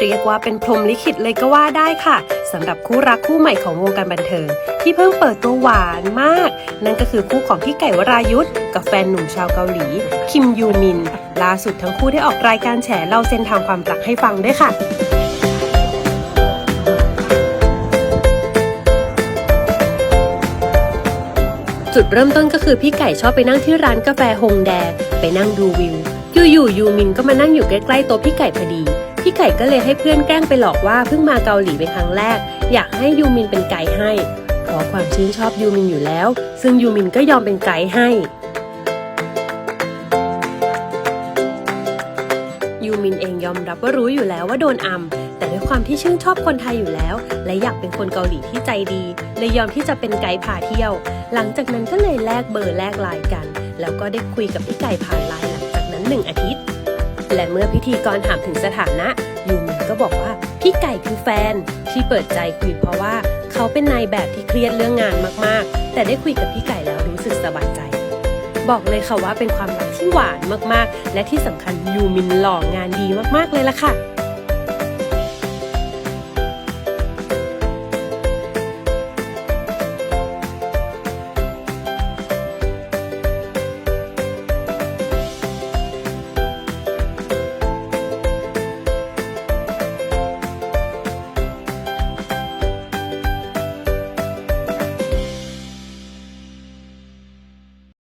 เรียกว่าเป็นพรมลิขิตเลยก็ว่าได้ค่ะสำหรับคู่รักคู่ใหม่ของวงการบันเทิง ที่เพิ่งเปิดตัวหวานมาก นั่นก็คือคู่ของพี่ไก่วรายุทธ์กับแฟนหนุ่มชาวเกาหลี คิมยูมิน ล่าสุดทั้งคู่ได้ออกรายการแฉเล่าเส้นทางความรักให้ฟังด้วยค่ะจุดเริ่มต้นก็คือพี่ไก่ชอบไปนั่งที่ร้านกาแฟฮงแด ไปนั่งดูวิว อยู่ๆยูมินก็มานั่งอยู่ใกล้ๆโต๊ะพี่ไก่พอดี พี่ไก่ก็เลยให้เพื่อนแกล้งไปหลอกว่าเพิ่งมาเกาหลีเป็นครั้งแรก อยากให้ยูมินเป็นไกด์ให้เพราะความชื่นชอบยูมินอยู่แล้ว ซึ่งยูมินก็ยอมเป็นไกด์ให้ยูมินเองยอมรับว่ารู้อยู่แล้วว่าโดนอัมแต่ด้วยความที่ชื่นชอบคนไทยอยู่แล้ว และอยากเป็นคนเกาหลีที่ใจดี เลยยอมที่จะเป็นไกด์พาเที่ยว หลังจากนั้นก็เลยแลกเบอร์แลกไลน์กัน แล้วก็ได้คุยกับพี่ไก่ผ่านไลน์หลังจากนั้นหนึ่งอาทิตย์ และเมื่อพิธีกรถามถึงสถานะ ยูมินก็บอกว่าพี่ไก่คือแฟนที่เปิดใจคุยเพราะว่าเขาเป็นนายแบบที่เครียดเรื่องงานมากๆ แต่ได้คุยกับพี่ไก่แล้วรู้สึกสบายใจ บอกเลยค่ะว่าเป็นความรักที่หวานมากๆ และที่สำคัญยูมินหล่องานดีมากๆเลยล่ะค่ะ